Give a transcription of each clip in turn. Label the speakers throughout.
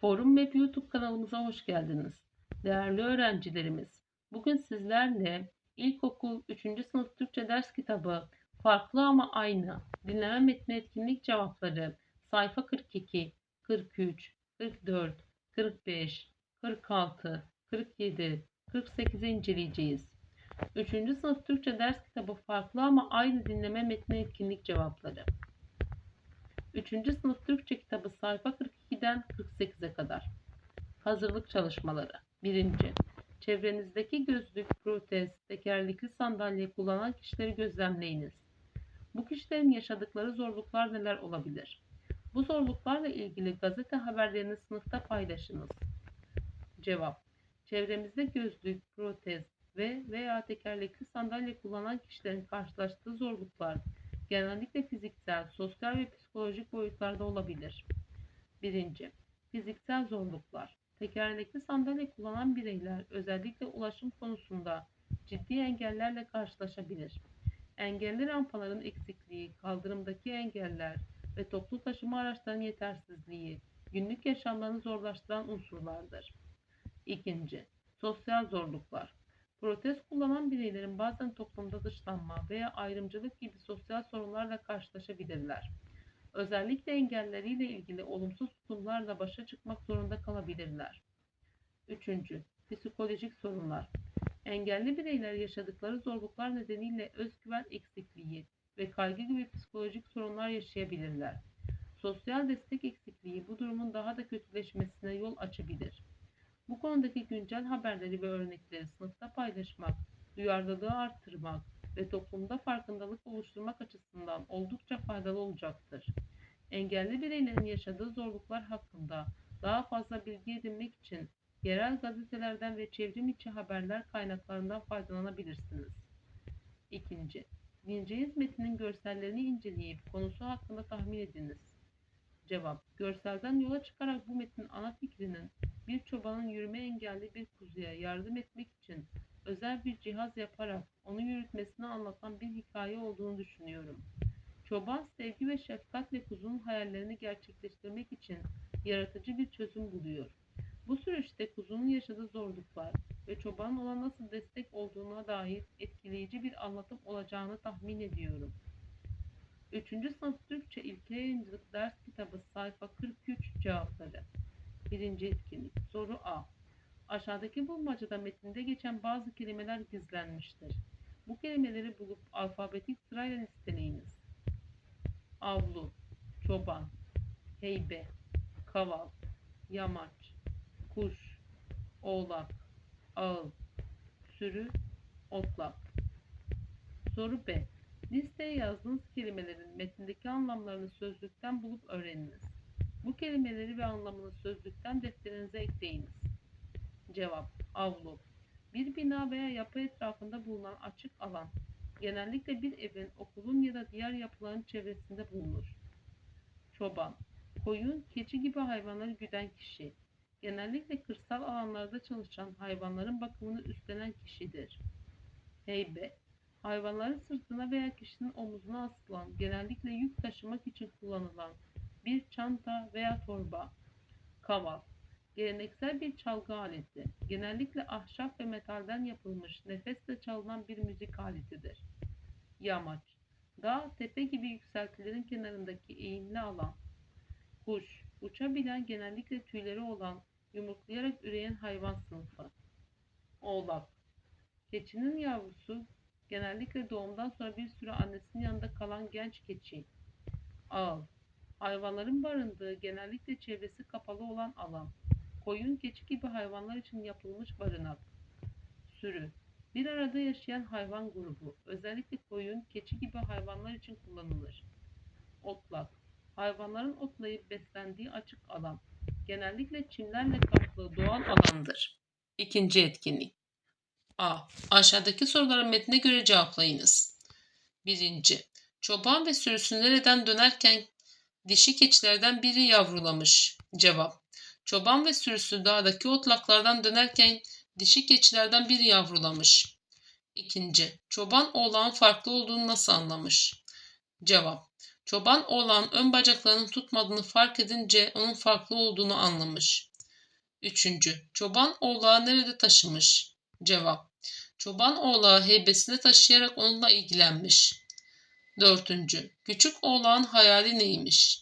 Speaker 1: Forum Web YouTube kanalımıza hoş geldiniz. Değerli öğrencilerimiz, bugün sizlerle İlkokul 3. sınıf Türkçe ders kitabı Farklı ama aynı dinleme metni etkinlik cevapları sayfa 42, 43, 44, 45, 46, 47, 48'i inceleyeceğiz. 3. sınıf Türkçe ders kitabı Farklı ama aynı dinleme metni etkinlik cevapları 3. sınıf Türkçe kitabı sayfa 42'den 48'e kadar. Hazırlık çalışmaları. 1. Çevrenizdeki gözlük, protez, tekerlekli sandalye kullanan kişileri gözlemleyiniz. Bu kişilerin yaşadıkları zorluklar neler olabilir? Bu zorluklarla ilgili gazete haberlerini sınıfta paylaşınız. Cevap. Çevremizde gözlük, protez ve veya tekerlekli sandalye kullanan kişilerin karşılaştığı zorluklar genellikle fiziksel, sosyal ve psikolojik boyutlarda olabilir. 1. Fiziksel zorluklar. Tekerlekli sandalye kullanan bireyler özellikle ulaşım konusunda ciddi engellerle karşılaşabilir. Engelli rampaların eksikliği, kaldırımdaki engeller ve toplu taşıma araçlarının yetersizliği günlük yaşamlarını zorlaştıran unsurlardır. 2. Sosyal zorluklar. Protez kullanan bireylerin bazen toplumda dışlanma veya ayrımcılık gibi sosyal sorunlarla karşılaşabilirler. Özellikle engelleriyle ilgili olumsuz tutumlarla başa çıkmak zorunda kalabilirler. 3. Psikolojik sorunlar. Engelli bireyler yaşadıkları zorluklar nedeniyle özgüven eksikliği ve kaygı gibi psikolojik sorunlar yaşayabilirler. Sosyal destek eksikliği bu durumun daha da kötüleşmesine yol açabilir. Bu konudaki güncel haberleri ve örnekleri sınıfta paylaşmak, duyarlılığı arttırmak ve toplumda farkındalık oluşturmak açısından oldukça faydalı olacaktır. Engelli bireylerin yaşadığı zorluklar hakkında daha fazla bilgi edinmek için yerel gazetelerden ve çevrim içi haberler kaynaklarından faydalanabilirsiniz. 2. Dinleyeceğiniz metnin görsellerini inceleyip konusu hakkında tahmin ediniz. Cevap. Görselden yola çıkarak bu metnin ana fikrinin bir çobanın yürüme engelli bir kuzuya yardım etmek için özel bir cihaz yaparak onu yürütmesini anlatan bir hikaye olduğunu düşünüyorum. Çoban sevgi ve şefkatle kuzunun hayallerini gerçekleştirmek için yaratıcı bir çözüm buluyor. Bu süreçte kuzunun yaşadığı zorluklar ve çobanın ona nasıl destek olduğuna dair etkileyici bir anlatım olacağını tahmin ediyorum. 3. sınıf Türkçe İlke Yayıncılık Ders Kitabı sayfa 43 cevapları. 1. etkinlik. Soru A. Aşağıdaki bulmacada metinde geçen bazı kelimeler gizlenmiştir. Bu kelimeleri bulup alfabetik sırayla listeleyiniz. Avlu, çoban, heybe, kaval, yamaç, kuş, oğlak, ağıl, sürü, otlak. Soru B. Listeye yazdığınız kelimelerin metindeki anlamlarını sözlükten bulup öğreniniz. Bu kelimeleri ve anlamını sözlükten defterinize ekleyiniz. Cevap Avlu Bir bina veya yapı etrafında bulunan açık alan, genellikle bir evin, okulun ya da diğer yapıların çevresinde bulunur. Çoban Koyun, keçi gibi hayvanları güden kişi. Genellikle kırsal alanlarda çalışan hayvanların bakımını üstlenen kişidir. Heybe Hayvanların sırtına veya kişinin omuzuna asılan, genellikle yük taşımak için kullanılan bir çanta veya torba. Kaval Geleneksel bir çalgı aleti. Genellikle ahşap ve metalden yapılmış, nefesle çalınan bir müzik aletidir. Yamaç Dağ, tepe gibi yükseltilerin kenarındaki eğimli alan. Kuş Uçabilen, genellikle tüyleri olan, yumurtlayarak üreyen hayvan sınıfı. Oğlak Keçinin yavrusu, genellikle doğumdan sonra bir süre annesinin yanında kalan genç keçi. Ağıl Hayvanların barındığı, genellikle çevresi kapalı olan alan. Koyun, keçi gibi hayvanlar için yapılmış barınak. Sürü Bir arada yaşayan hayvan grubu. Özellikle koyun, keçi gibi hayvanlar için kullanılır. Otlak Hayvanların otlayıp beslendiği açık alan. Genellikle çimlerle kaplı doğal alandır. İkinci etkinlik. A. Aşağıdaki soruların metnine göre cevaplayınız. Birinci. Çoban ve sürüsü nereden dönerken dişi keçilerden biri yavrulamış. Cevap. Çoban ve sürüsü dağdaki otlaklardan dönerken dişi keçilerden biri yavrulamış. İkinci. Çoban oğlağın farklı olduğunu nasıl anlamış? Cevap. Çoban oğlağın ön bacaklarının tutmadığını fark edince onun farklı olduğunu anlamış. Üçüncü. Çoban oğlağı nerede taşımış? Cevap. Çoban oğlağı heybesine taşıyarak onunla ilgilenmiş. Dördüncü. Küçük oğlağın hayali neymiş?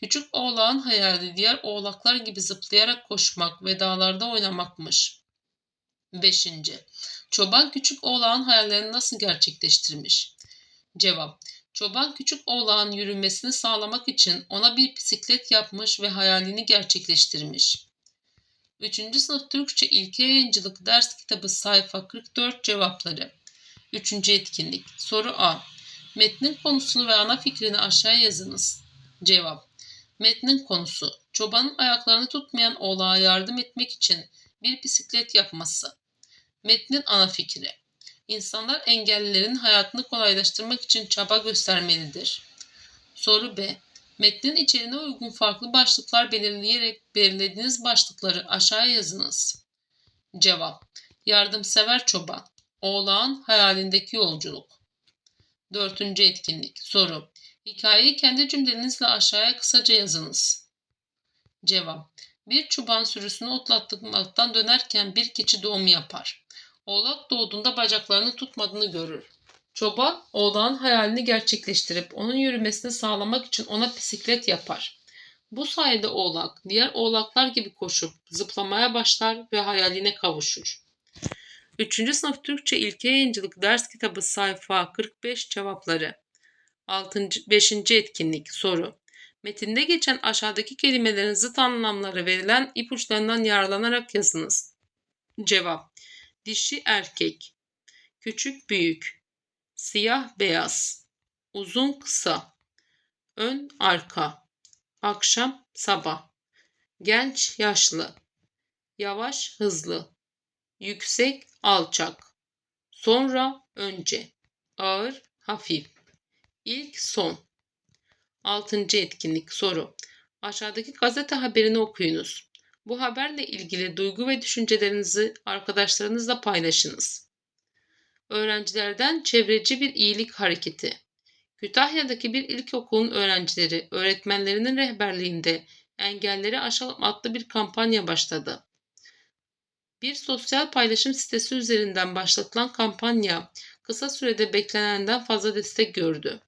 Speaker 1: Küçük oğlağın hayali diğer oğlaklar gibi zıplayarak koşmak ve dağlarda oynamakmış. Beşinci. Çoban küçük oğlağın hayallerini nasıl gerçekleştirmiş? Cevap. Çoban küçük oğlağın yürümesini sağlamak için ona bir bisiklet yapmış ve hayalini gerçekleştirmiş. 3. sınıf Türkçe İlke Yayıncılık ders kitabı sayfa 44 cevapları. 3. etkinlik. Soru A. Metnin konusunu ve ana fikrini aşağıya yazınız. Cevap. Metnin konusu. Çobanın ayaklarını tutmayan oğlağa yardım etmek için bir bisiklet yapması. Metnin ana fikri. İnsanlar engellilerin hayatını kolaylaştırmak için çaba göstermelidir. Soru B. Metnin içeriğine uygun farklı başlıklar belirleyerek belirlediğiniz başlıkları aşağıya yazınız. Cevap. Yardımsever çoban. Oğlağın hayalindeki yolculuk. Dördüncü etkinlik. Soru. Hikayeyi kendi cümlenizle aşağıya kısaca yazınız. Cevap. Bir çoban sürüsünü otlatmaktan dönerken bir keçi doğum yapar. Oğlak doğduğunda bacaklarını tutmadığını görür. Çoban oğlağın hayalini gerçekleştirip onun yürümesini sağlamak için ona bisiklet yapar. Bu sayede oğlak diğer oğlaklar gibi koşup zıplamaya başlar ve hayaline kavuşur. 3. sınıf Türkçe İlke Yayıncılık ders kitabı sayfa 45 cevapları. 6. 5. etkinlik soru. Metinde geçen aşağıdaki kelimelerin zıt anlamları verilen ipuçlarından yararlanarak yazınız. Cevap. Dişi erkek. Küçük büyük. Siyah beyaz. Uzun kısa. Ön arka. Akşam sabah. Genç yaşlı. Yavaş hızlı. Yüksek alçak. Sonra önce. Ağır hafif. İlk son. Altıncı etkinlik soru. Aşağıdaki gazete haberini okuyunuz. Bu haberle ilgili duygu ve düşüncelerinizi arkadaşlarınızla paylaşınız. Öğrencilerden çevreci bir iyilik hareketi. Kütahya'daki bir ilkokulun öğrencileri öğretmenlerinin rehberliğinde engelleri aşalım adlı bir kampanya başladı. Bir sosyal paylaşım sitesi üzerinden başlatılan kampanya kısa sürede beklenenden fazla destek gördü.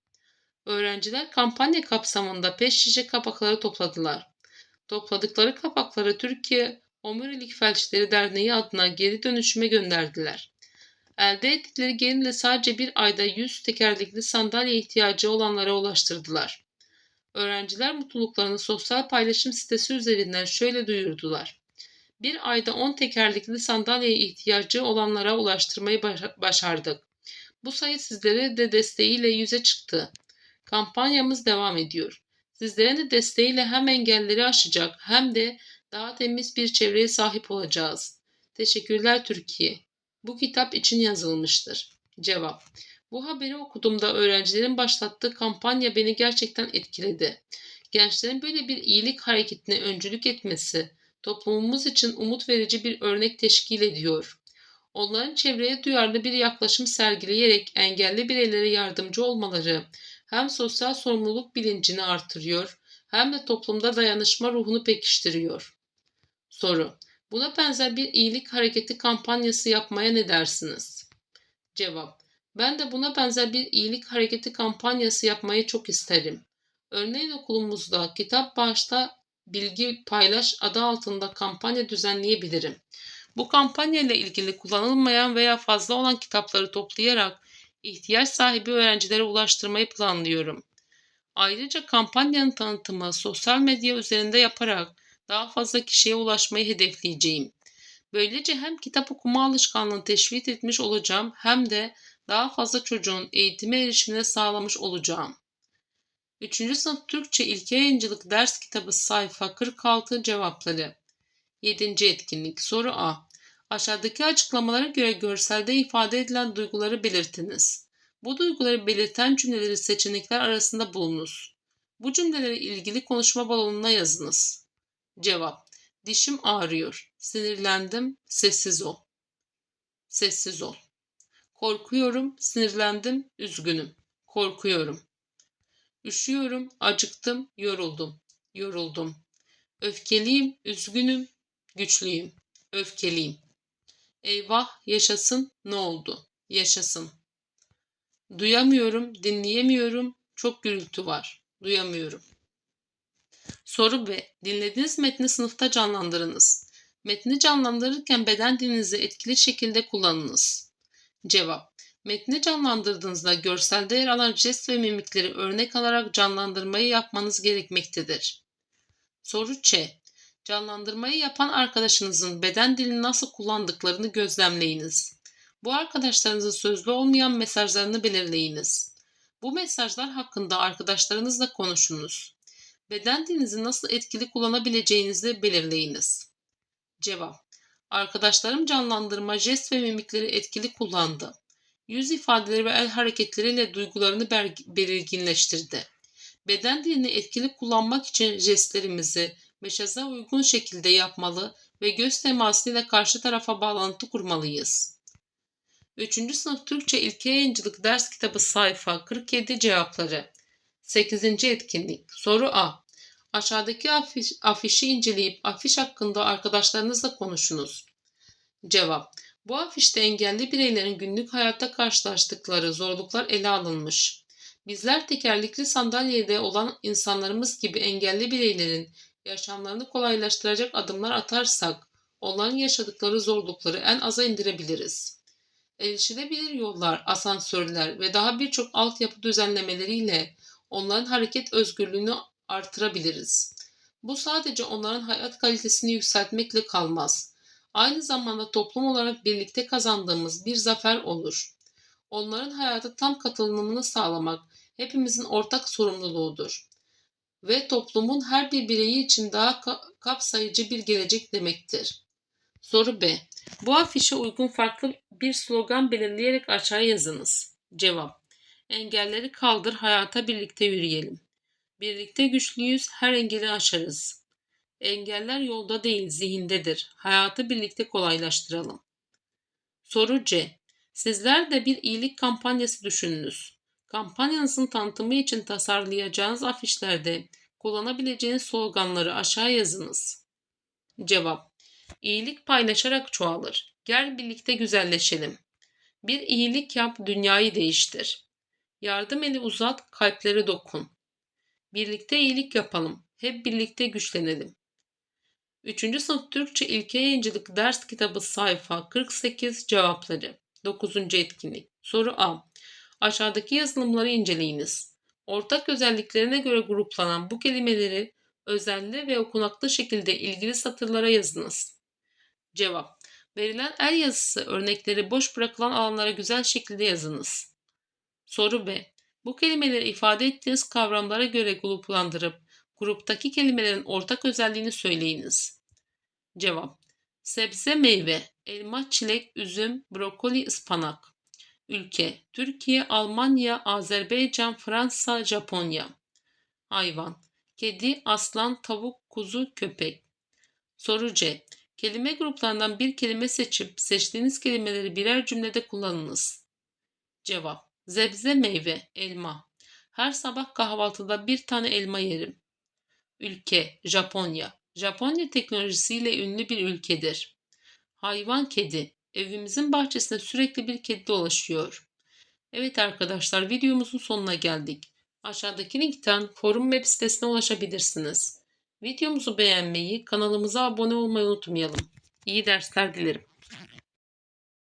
Speaker 1: Öğrenciler kampanya kapsamında peş şişe kapakları topladılar. Topladıkları kapakları Türkiye Omurilik Felçleri Derneği adına geri dönüşüme gönderdiler. Elde ettikleri gelirle sadece bir ayda 100 tekerlekli sandalye ihtiyacı olanlara ulaştırdılar. Öğrenciler mutluluklarını sosyal paylaşım sitesi üzerinden şöyle duyurdular. Bir ayda 10 tekerlekli sandalyeye ihtiyacı olanlara ulaştırmayı başardık. Bu sayı sizlere de desteğiyle yüze çıktı. Kampanyamız devam ediyor. Sizlerin de desteğiyle hem engelleri aşacak hem de daha temiz bir çevreye sahip olacağız. Teşekkürler Türkiye. Bu kitap için yazılmıştır. Cevap. Bu haberi okuduğumda öğrencilerin başlattığı kampanya beni gerçekten etkiledi. Gençlerin böyle bir iyilik hareketine öncülük etmesi toplumumuz için umut verici bir örnek teşkil ediyor. Onların çevreye duyarlı bir yaklaşım sergileyerek engelli bireylere yardımcı olmaları hem sosyal sorumluluk bilincini artırıyor hem de toplumda dayanışma ruhunu pekiştiriyor. Soru. Buna benzer bir iyilik hareketi kampanyası yapmaya ne dersiniz? Cevap. Ben de buna benzer bir iyilik hareketi kampanyası yapmayı çok isterim. Örneğin okulumuzda kitap bağışta bilgi paylaş adı altında kampanya düzenleyebilirim. Bu kampanya ile ilgili kullanılmayan veya fazla olan kitapları toplayarak ihtiyaç sahibi öğrencilere ulaştırmayı planlıyorum. Ayrıca kampanyanın tanıtımı sosyal medya üzerinde yaparak daha fazla kişiye ulaşmayı hedefleyeceğim. Böylece hem kitap okuma alışkanlığını teşvik etmiş olacağım hem de daha fazla çocuğun eğitime erişimine sağlamış olacağım. 3. sınıf Türkçe İlke Yayıncılık ders kitabı sayfa 46 cevapları. 7. etkinlik soru A. Aşağıdaki açıklamalara göre görselde ifade edilen duyguları belirtiniz. Bu duyguları belirten cümleleri seçenekler arasında bulunuz. Bu cümleleri ilgili konuşma balonuna yazınız. Cevap. Dişim ağrıyor. Sinirlendim. Sessiz ol. Sessiz ol. Korkuyorum. Sinirlendim. Üzgünüm. Korkuyorum. Üşüyorum. Acıktım. Yoruldum. Yoruldum. Öfkeliyim. Üzgünüm. güçlüyüm, öfkeliyim. Eyvah, yaşasın, ne oldu? Yaşasın. Duyamıyorum, dinleyemiyorum, çok gürültü var. Duyamıyorum. Soru B. Dinlediğiniz metni sınıfta canlandırınız. Metni canlandırırken beden dilinizi etkili şekilde kullanınız. Cevap. Metni canlandırdığınızda görselde yer alan jest ve mimikleri örnek alarak canlandırmayı yapmanız gerekmektedir. Soru Ç. Canlandırmayı yapan arkadaşınızın beden dilini nasıl kullandıklarını gözlemleyiniz. Bu arkadaşlarınızın sözlü olmayan mesajlarını belirleyiniz. Bu mesajlar hakkında arkadaşlarınızla konuşunuz. Beden dilinizi nasıl etkili kullanabileceğinizi belirleyiniz. Cevap. Arkadaşlarım canlandırma, jest ve mimikleri etkili kullandı. Yüz ifadeleri ve el hareketleriyle duygularını belirginleştirdi. Beden dilini etkili kullanmak için jestlerimizi meşaza uygun şekilde yapmalı ve göz temasıyla karşı tarafa bağlantı kurmalıyız. 3. sınıf Türkçe İlke Yayıncılık Ders Kitabı sayfa 47 cevapları 8. etkinlik Soru A Aşağıdaki afiş, afişi inceleyip afiş hakkında arkadaşlarınızla konuşunuz. Cevap Bu afişte engelli bireylerin günlük hayatta karşılaştıkları zorluklar ele alınmış. Bizler tekerlekli sandalyede olan insanlarımız gibi engelli bireylerin yaşamlarını kolaylaştıracak adımlar atarsak onların yaşadıkları zorlukları en aza indirebiliriz. Erişilebilir yollar, asansörler ve daha birçok altyapı düzenlemeleriyle onların hareket özgürlüğünü artırabiliriz. Bu sadece onların hayat kalitesini yükseltmekle kalmaz. Aynı zamanda toplum olarak birlikte kazandığımız bir zafer olur. Onların hayata tam katılımını sağlamak hepimizin ortak sorumluluğudur ve toplumun her bir bireyi için daha kapsayıcı bir gelecek demektir. Soru B. Bu afişe uygun farklı bir slogan belirleyerek aşağı yazınız. Cevap. Engelleri kaldır, hayata birlikte yürüyelim. Birlikte güçlüyüz, her engeli aşarız. Engeller yolda değil, zihindedir. Hayatı birlikte kolaylaştıralım. Soru C. Sizler de bir iyilik kampanyası düşününüz. Kampanyanızın tanıtımı için tasarlayacağınız afişlerde kullanabileceğiniz sloganları aşağı yazınız. Cevap. İyilik paylaşarak çoğalır. Gel birlikte güzelleşelim. Bir iyilik yap, dünyayı değiştir. Yardım eli uzat, kalplere dokun. Birlikte iyilik yapalım. Hep birlikte güçlenelim. 3. sınıf Türkçe İlke Yayıncılık Ders Kitabı sayfa 48 cevapları. 9. etkinlik. Soru A. Aşağıdaki yazılımları inceleyiniz. Ortak özelliklerine göre gruplanan bu kelimeleri özelli ve okunaklı şekilde ilgili satırlara yazınız. Cevap. Verilen el yazısı örnekleri boş bırakılan alanlara güzel şekilde yazınız. Soru B. Bu kelimeleri ifade ettiğiniz kavramlara göre gruplandırıp gruptaki kelimelerin ortak özelliğini söyleyiniz. Cevap. Sebze meyve, elma, çilek, üzüm, brokoli, ıspanak. Ülke Türkiye, Almanya, Azerbaycan, Fransa, Japonya. Hayvan Kedi, aslan, tavuk, kuzu, köpek. Soru C. Kelime gruplarından bir kelime seçip seçtiğiniz kelimeleri birer cümlede kullanınız. Cevap Zebze meyve, elma. Her sabah kahvaltıda bir tane elma yerim. Ülke Japonya. Japonya teknolojisiyle ünlü bir ülkedir. Hayvan kedi. Evimizin bahçesinde sürekli bir kedi dolaşıyor. Evet arkadaşlar videomuzun sonuna geldik. Aşağıdaki linkten forum web sitesine ulaşabilirsiniz. Videomuzu beğenmeyi, kanalımıza abone olmayı unutmayalım. İyi dersler dilerim.